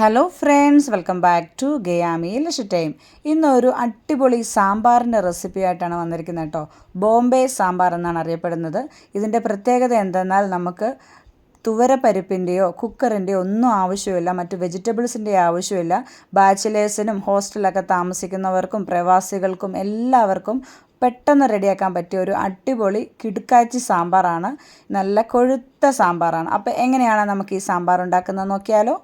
Hello friends welcome back to ഗയാമി ലഷ് time ഇന്നൊരു അടിപൊളി സാമ്പാറിന്റെ റെസിപ്പി ആയിട്ടാണ് വന്നിരിക്കുന്നത് കേട്ടോ. ബോംബെ സാമ്പാർ എന്നാണ് അറിയപ്പെടുന്നത്. ഇതിന്റെ പ്രത്യേകത എന്തെന്നാൽ നമുക്ക് തുവരപ്പരിപ്പിന്റെയോ കുക്കറിന്റെയോ ഒന്നും ആവശ്യമില്ല. മറ്റ് വെജിറ്റബിൾസിന്റെ ആവശ്യമില്ല. ബാച്ചിലേഴ്സിനും ഹോസ്റ്റലൊക്കെ താമസിക്കുന്നവർക്കും പ്രവാസികൾക്കും എല്ലാവർക്കും പെട്ടെന്ന് റെഡിയാക്കാൻ പറ്റിയ ഒരു അടിപൊളി കിടുക്കാച്ചി സാമ്പാറാണ്. നല്ല കൊഴുത്ത സാമ്പാറാണ്. അപ്പോൾ എങ്ങനെയാണ് നമുക്ക് ഈ സാമ്പാർ ഉണ്ടാക്കുന്നത് നോക്കിയാലോ.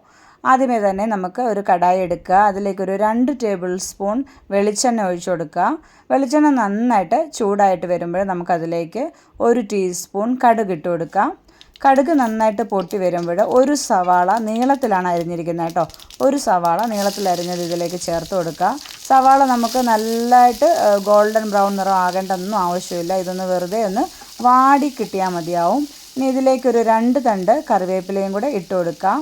ആദ്യമേ തന്നെ നമുക്ക് ഒരു കടായി എടുക്കുക. അതിലേക്കൊരു രണ്ട് ടേബിൾ സ്പൂൺ വെളിച്ചെണ്ണ ഒഴിച്ചു കൊടുക്കുക. വെളിച്ചെണ്ണ നന്നായിട്ട് ചൂടായിട്ട് വരുമ്പോൾ നമുക്കതിലേക്ക് ഒരു ടീസ്പൂൺ കടുക് ഇട്ട് കൊടുക്കാം കടുക് നന്നായിട്ട് പൊട്ടി വരുമ്പോൾ ഒരു സവാള നീളത്തിലാണ് അരിഞ്ഞിരിക്കുന്നത് കേട്ടോ. ഒരു സവാള നീളത്തിൽ അരിഞ്ഞത് ഇതിലേക്ക് ചേർത്ത് കൊടുക്കുക. സവാള നമുക്ക് നല്ലതായിട്ട് ഗോൾഡൻ ബ്രൗൺ നിറം ആകേണ്ടതൊന്നും ആവശ്യമില്ല. ഇതൊന്ന് വെറുതെ ഒന്ന് വാടി കിട്ടിയാൽ മതിയാവും. ഇനി ഇതിലേക്കൊരു രണ്ട് തണ്ട് കറിവേപ്പിലയും കൂടെ ഇട്ട് കൊടുക്കാം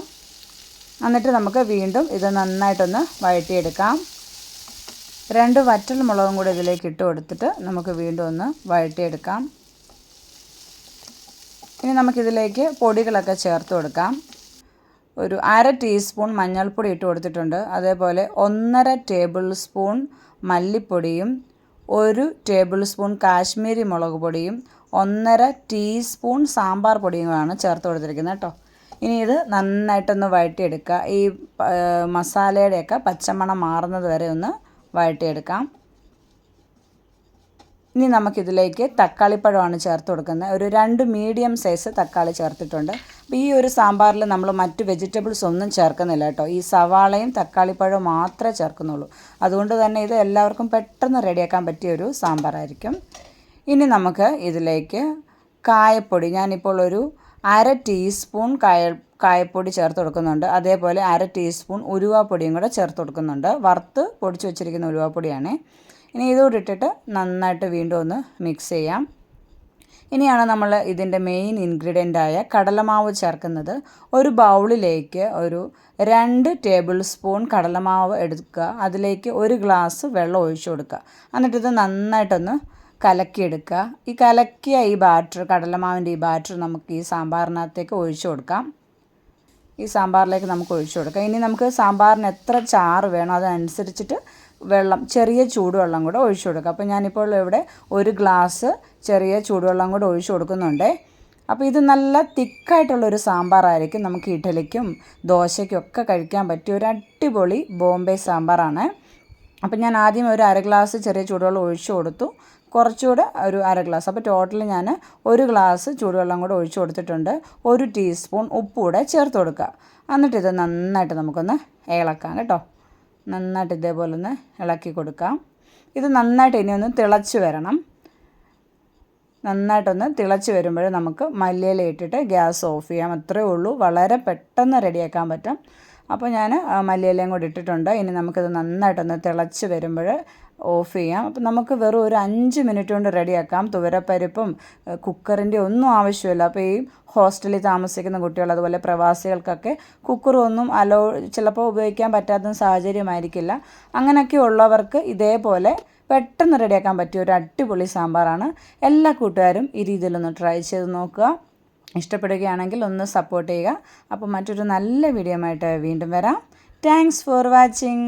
എന്നിട്ട് നമുക്ക് വീണ്ടും ഇത് നന്നായിട്ടൊന്ന് വഴറ്റിയെടുക്കാം. രണ്ട് വറ്റൽ മുളകും കൂടി ഇതിലേക്ക് ഇട്ട് കൊടുത്തിട്ട് നമുക്ക് വീണ്ടും ഒന്ന് വഴറ്റിയെടുക്കാം. ഇനി നമുക്കിതിലേക്ക് പൊടികളൊക്കെ ചേർത്ത് കൊടുക്കാം. ഒരു അര ടീസ്പൂൺ മഞ്ഞൾപ്പൊടി ഇട്ട് കൊടുത്തിട്ടുണ്ട്. അതേപോലെ ഒന്നര ടേബിൾ സ്പൂൺ മല്ലിപ്പൊടിയും ഒരു ടേബിൾ സ്പൂൺ കാശ്മീരി മുളക് പൊടിയും ഒന്നര ടീസ്പൂൺ സാമ്പാർ പൊടിയുമാണ് ചേർത്ത് കൊടുത്തിരിക്കുന്നത് കേട്ടോ. ഇനി ഇത് നന്നായിട്ടൊന്ന് വഴറ്റിയെടുക്കുക. ഈ മസാലയുടെയൊക്കെ പച്ചമണം മാറുന്നത് വരെ ഒന്ന് വഴറ്റിയെടുക്കാം. ഇനി നമുക്കിതിലേക്ക് തക്കാളിപ്പഴമാണ് ചേർത്ത് കൊടുക്കുന്നത്. ഒരു രണ്ട് മീഡിയം സൈസ് തക്കാളി ചേർത്തിട്ടുണ്ട്. അപ്പോൾ ഈ ഒരു സാമ്പാറിൽ നമ്മൾ മറ്റ് വെജിറ്റബിൾസ് ഒന്നും ചേർക്കുന്നില്ല കേട്ടോ. ഈ സവാളയും തക്കാളിപ്പഴവും മാത്രമേ ചേർക്കുന്നുള്ളൂ. അതുകൊണ്ട് തന്നെ ഇത് എല്ലാവർക്കും പെട്ടെന്ന് റെഡിയാക്കാൻ പറ്റിയ ഒരു സാമ്പാറായിരിക്കും. ഇനി നമുക്ക് ഇതിലേക്ക് കായപ്പൊടി. ഞാനിപ്പോൾ ഒരു അര ടീസ്പൂൺ കായ കായപ്പൊടി ചേർത്ത് കൊടുക്കുന്നുണ്ട്. അതേപോലെ അര ടീസ്പൂൺ ഉലുവാപ്പൊടിയും കൂടെ ചേർത്ത് കൊടുക്കുന്നുണ്ട്. വറുത്ത് പൊടിച്ച് വെച്ചിരിക്കുന്ന ഉലുവാപ്പൊടിയാണ്. ഇനി ഇതുകൂടി ഇട്ടിട്ട് നന്നായിട്ട് വീണ്ടും ഒന്ന് മിക്സ് ചെയ്യാം. ഇനിയാണ് നമ്മൾ ഇതിന്റെ മെയിൻ ഇൻഗ്രീഡിയന്റായ കടലമാവ് ചേർക്കുന്നത്. ഒരു ബൗളിലേക്ക് ഒരു രണ്ട് ടേബിൾ സ്പൂൺ കടലമാവ് എടുക്കുക. അതിലേക്ക് ഒരു ഗ്ലാസ് വെള്ളം ഒഴിച്ചു കൊടുക്കുക. എന്നിട്ടിത് നന്നായിട്ടൊന്ന് കലക്കിയെടുക്കുക. ഈ കലക്കിയ ഈ ബാറ്റർ കടലമാവിന്റെ ഈ ബാറ്റർ നമുക്ക് ഈ സാമ്പാറിനകത്തേക്ക് ഒഴിച്ചു കൊടുക്കാം. ഈ സാമ്പാറിലേക്ക് നമുക്ക് ഒഴിച്ചു കൊടുക്കാം. ഇനി നമുക്ക് സാമ്പാറിന് എത്ര ചാറ് വേണോ അതനുസരിച്ചിട്ട് വെള്ളം ചെറിയ ചൂടുവെള്ളം കൂടെ ഒഴിച്ചു കൊടുക്കുക അപ്പോൾ ഞാനിപ്പോൾ ഇവിടെ ഒരു ഗ്ലാസ് ചെറിയ ചൂടുവെള്ളം കൂടെ ഒഴിച്ചു കൊടുക്കുന്നുണ്ട്. അപ്പോൾ ഇത് നല്ല തിക്കായിട്ടുള്ളൊരു സാമ്പാറായിരിക്കും നമുക്ക് ഇഡലിക്കും ദോശയ്ക്കും ഒക്കെ കഴിക്കാൻ പറ്റിയ ഒരു അടിപൊളി ബോംബെ സാമ്പാറാണ്. അപ്പോൾ ഞാൻ ആദ്യം ഒരു അര ഗ്ലാസ് ചെറിയ ചൂടുവെള്ളം ഒഴിച്ചു കൊടുത്തു. കുറച്ചുകൂടെ ഒരു അര ഗ്ലാസ്. അപ്പോൾ ടോട്ടൽ ഞാൻ ഒരു ഗ്ലാസ് ചൂടുവെള്ളം കൂടെ ഒഴിച്ചു കൊടുത്തിട്ടുണ്ട്. ഒരു ടീസ്പൂൺ ഉപ്പ് കൂടെ ചേർത്ത് കൊടുക്കുക. എന്നിട്ട് ഇത് നന്നായിട്ട് നമുക്കൊന്ന് ഇളക്കാം കേട്ടോ. നന്നായിട്ട് ഇതേപോലെ ഒന്ന് ഇളക്കി കൊടുക്കാം. ഇത് നന്നായിട്ട് ഇനി ഒന്ന് തിളച്ച് വരണം. നന്നായിട്ടൊന്ന് തിളച്ച് വരുമ്പോൾ നമുക്ക് മല്ലിയില ഇട്ടിട്ട് ഗ്യാസ് ഓഫ് ചെയ്യാം. അത്രേ ഉള്ളൂ. വളരെ പെട്ടെന്ന് റെഡിയാക്കാൻ പറ്റും. അപ്പോൾ ഞാൻ മല്ലിയിലയും കൂടി ഇട്ടിട്ടുണ്ട്. ഇനി നമുക്കിത് നന്നായിട്ടൊന്ന് തിളച്ച് വരുമ്പോൾ ഓഫ് ചെയ്യാം. അപ്പം നമുക്ക് വെറും ഒരു അഞ്ച് മിനിറ്റ് കൊണ്ട് റെഡിയാക്കാം. തുവരപ്പരിപ്പും കുക്കറിന്റെ ഒന്നും ആവശ്യമില്ല. അപ്പോൾ ഈ ഹോസ്റ്റലിൽ താമസിക്കുന്ന കുട്ടികൾ അതുപോലെ പ്രവാസികൾക്കൊക്കെ കുക്കറൊന്നും അലോ ചിലപ്പോൾ ഉപയോഗിക്കാൻ പറ്റാത്ത സാഹചര്യമായിരിക്കില്ല. അങ്ങനെയൊക്കെ ഉള്ളവർക്ക് ഇതേപോലെ പെട്ടെന്ന് റെഡിയാക്കാൻ പറ്റിയ ഒരു അടിപൊളി സാമ്പാറാണ്. എല്ലാ കൂട്ടുകാരും ഈ രീതിയിലൊന്ന് ട്രൈ ചെയ്ത് നോക്കുക. ഇഷ്ടപ്പെടുകയാണെങ്കിൽ ഒന്ന് സപ്പോർട്ട് ചെയ്യുക. അപ്പോൾ മറ്റൊരു നല്ല വീഡിയോ ആയിട്ട് വീണ്ടും വരാം. Thanks for watching